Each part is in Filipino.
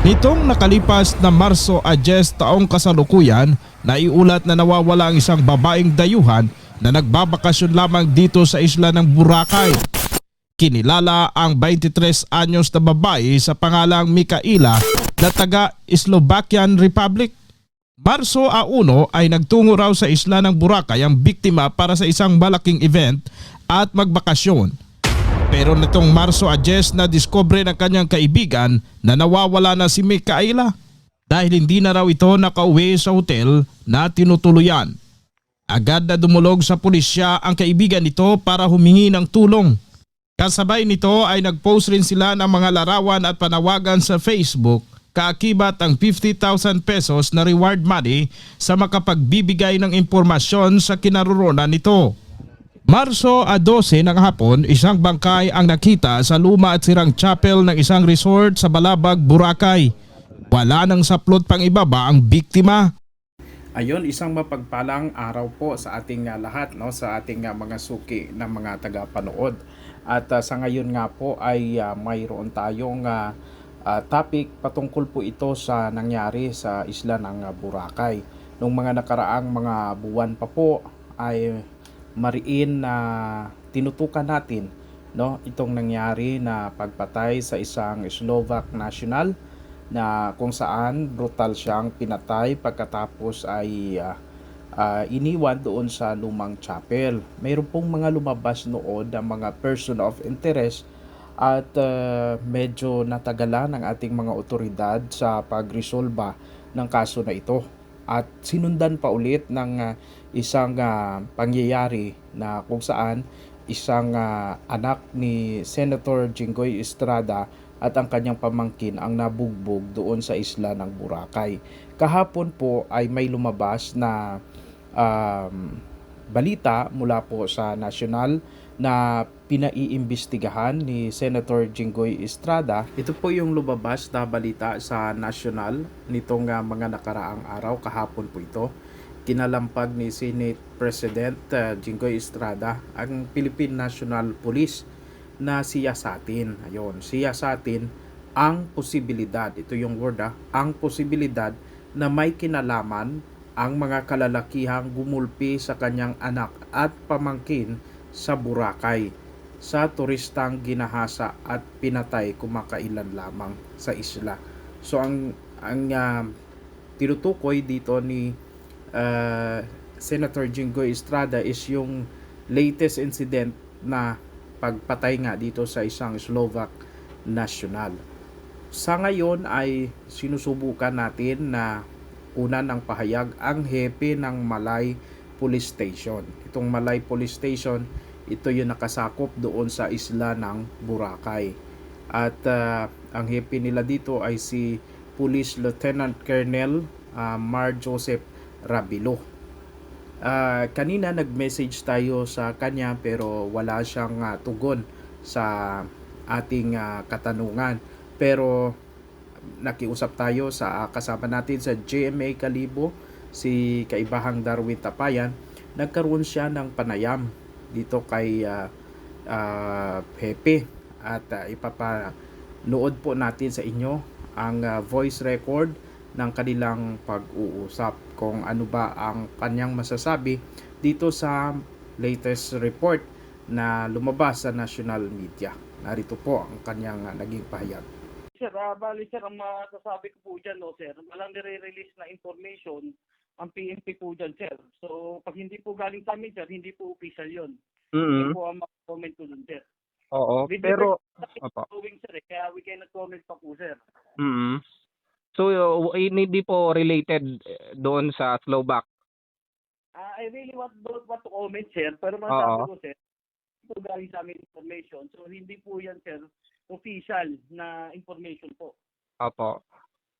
Nitong nakalipas na Marso a 10 taong kasalukuyan, naiulat na nawawala ang isang babaeng dayuhan na nagbabakasyon lamang dito sa isla ng Boracay. Kinilala ang 23 anyos na babae sa pangalang Mikaela na taga Slovakian Republic. Marso a 1 ay nagtungo raw sa isla ng Boracay ang biktima para sa isang malaking event at magbakasyon. Pero nitong Marso a 10 na diskobre ng kanyang kaibigan na nawawala na si Mikaela dahil hindi na raw ito nakauwi sa hotel na tinutuluyan. Agad na dumulog sa pulisya ang kaibigan nito para humingi ng tulong. Kasabay nito ay nagpost rin sila ng mga larawan at panawagan sa Facebook kaakibat ang 50,000 pesos na reward money sa makapagbibigay ng impormasyon sa kinaroroonan nito. Marso a 12 ng hapon, isang bangkay ang nakita sa luma at sirang chapel ng isang resort sa Balabag, Boracay. Wala nang saplot pang ibaba ang biktima. Ayun, isang mapagpalang araw po sa ating ah, lahat, no, sa ating ah, mga suki ng mga tagapanood. At ah, sa ngayon nga po ay ah, mayroon tayong ah, ah, topic patungkol po ito sa nangyari sa isla ng ah, Boracay. Nung mga nakaraang mga buwan pa po ay mariin na tinutukan natin no itong nangyari na pagpatay sa isang Slovak national na kung saan brutal siyang pinatay pagkatapos ay ah, ah, iniwan doon sa lumang chapel. Mayroon pong mga lumabas noon ng mga person of interest at ah, medyo natagalan ng ating mga otoridad sa pagresolba ng kaso na ito. At sinundan pa ulit ng ah, isang ah, pangyayari na kung saan isang ah, anak ni Senator Jinggoy Estrada at ang kanyang pamangkin ang nabugbog doon sa isla ng Boracay. Kahapon po ay may lumabas na um, balita mula po sa national na pinaiimbestigahan ni Senator Jinggoy Estrada. Ito po yung lumabas na balita sa national nitong ah, mga nakaraang araw, kahapon po ito. Kinalampag ni Senate President ah, Jinggoy Estrada ang Philippine National Police na siya sa atin. Ayun, siya sa atin ang posibilidad, ito yung word ah, ang posibilidad na may kinalaman ang mga kalalakihang gumulpi sa kanyang anak at pamangkin sa Boracay sa turistang ginahasa at pinatay kumakailan lamang sa isla. So ang ang ah, tinutukoy dito ni ah, Senator Jinggoy Estrada is yung latest incident na pagpatay nga dito sa isang Slovak national. Sa ngayon ay sinusubukan natin na una ng pahayag ang hepe ng Malay Police Station. Itong Malay Police Station, ito yung nakasakop doon sa isla ng Boracay. At ah, ang hepe nila dito ay si Police Lieutenant Colonel ah, Mar Joseph Rabilo. Ah, kanina nag-message tayo sa kanya pero wala siyang ah, tugon sa ating ah, katanungan. Pero nakiusap tayo sa ah, kasama natin sa GMA Kalibo, si Kaibahang Darwin Tapayan. Nagkaroon siya ng panayam dito kay ah, ah, Pepe at ah, ipapanood po natin sa inyo ang ah, voice record ng kanilang pag-uusap kung ano ba ang kanyang masasabi dito sa latest report na lumabas sa national media. Narito po ang kanyang ah, naging pahayag. Sir, ah, bali sir, ang masasabi ko po dyan, no, sir, walang nire-release na information ang PNP po dyan, sir. So, pag hindi po galing sa amin, sir, hindi po official yun. Mm-hmm. Yun po ang comment ko dun, sir. Oo, With pero respect to Opo. going, sir, eh, kaya we cannot comment pa po, sir. mm So uh, hindi po related eh, doon sa Slovak. Ah, I really want, don't want to comment, sir, pero Oo. masasabi ko, sir, po galing sa amin information. So, hindi po yan, sir, official na information po. Opo.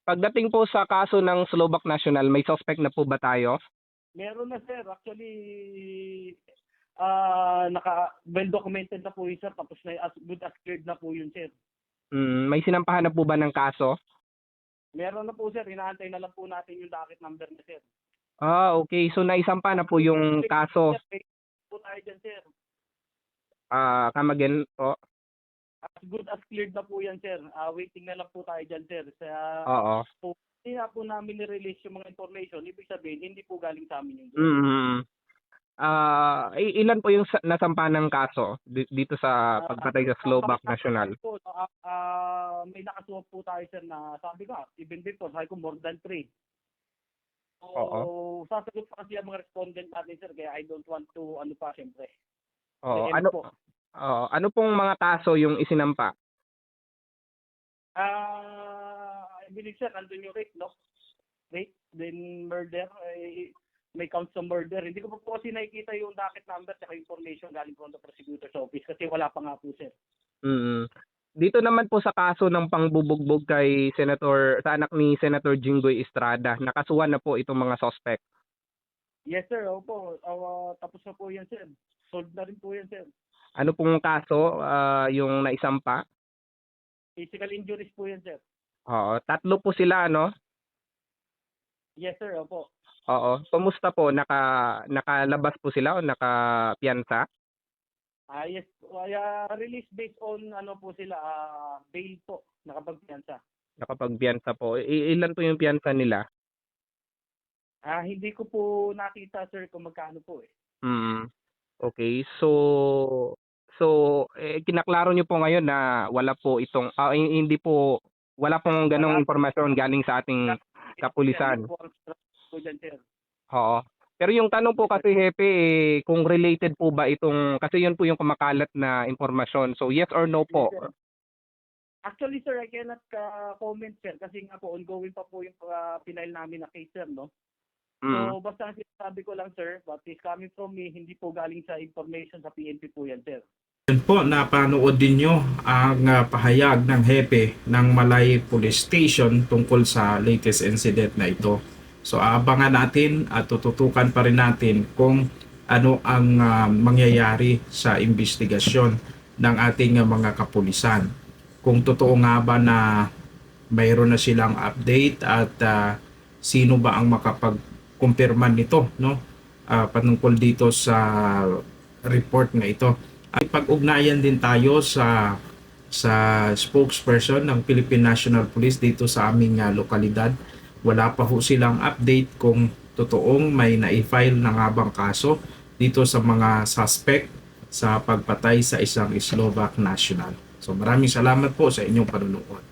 Pagdating po sa kaso ng Slovak National, may suspect na po ba tayo? Meron na, sir. Actually, ah naka, well documented na po yun, sir. Tapos na, as good as cleared na po yun, sir. Mm, may sinampahan na po ba ng kaso? Meron na po sir, inaantay na lang po natin yung docket number na sir. Ah, okay. So naisampa na po yung kaso. Po tayo dyan sir. Ah, come again po. As good as cleared na po yan, sir. Ah, waiting na lang po tayo dyan, sir. Sa, Oo. hindi na po namin ni-release yung mga information. Ibig sabihin, hindi po galing sa amin yung Mm. Ah, i- ilan po yung sa- nasampa ng kaso di- dito sa pagpatay sa Slovak National? Po, ah, ah, may nakasuha po tayo, sir, na sabi ko, even before, sabi ko more than three. So, Oo. sasagot pa kasi ang mga respondent natin, sir, kaya I don't want to, ano pa, siyempre. Oo, ano po? oo, ano pong mga kaso yung isinampa? Ah, I believe sir, nandun yung rape, no? Rape, then murder, eh, may count sa murder. Hindi ko pa po kasi nakikita yung docket number at information galing po sa prosecutor's office kasi wala pa nga po sir. Mm. Dito naman po sa kaso ng pangbubugbog kay Senator sa anak ni Senator Jinggoy Estrada, nakasuhan na po itong mga suspect. Yes sir, opo. Ah, tapos na po yan sir. Solved na rin po yan sir. Ano pong kaso ah, yung naisampa? Physical injuries po yan sir. Oo, tatlo po sila ano? Yes sir, opo. Oo. Kumusta po? Naka nakalabas po sila o nakapiyansa? Ah, yes. Kaya release based on ano po sila, ah, bail po, nakapagpiyansa. Nakapagpiyansa po. I- ilan po yung piyansa nila? Ah, hindi ko po nakita sir kung magkano po eh. Mm. Okay. So so eh, kinaklaro niyo po ngayon na wala po itong ah, hin- hindi po wala pong ganong Wala. impormasyon galing sa ating Kapulisan. Po ang sir. Oo. Pero yung tanong po kasi Hepe eh, kung related po ba itong kasi yun po yung kumakalat na impormasyon. So yes or no po? Sir. Actually, sir, I cannot uh, comment, sir, kasi nga po, ongoing pa po yung uh, pinail namin na case, sir, no? Mm. So, basta ang sinasabi ko lang, sir, what is coming from me, hindi po galing sa information sa PNP po yan, sir. Yun po, napanood din nyo ang ah, pahayag ng hepe ng Malay Police Station tungkol sa latest incident na ito. So aabangan natin at tututukan pa rin natin kung ano ang ah, mangyayari sa investigasyon ng ating ah, mga kapulisan. Kung totoo nga ba na mayroon na silang update at ah, sino ba ang makapag-kumpirma nito no? Ah, patungkol dito sa report na ito ay pag-ugnayan din tayo sa sa spokesperson ng Philippine National Police dito sa aming ah, lokalidad. Wala pa ho silang update kung totoong may na-file na nga bang kaso dito sa mga suspect sa pagpatay sa isang Slovak national. So maraming salamat po sa inyong panunood.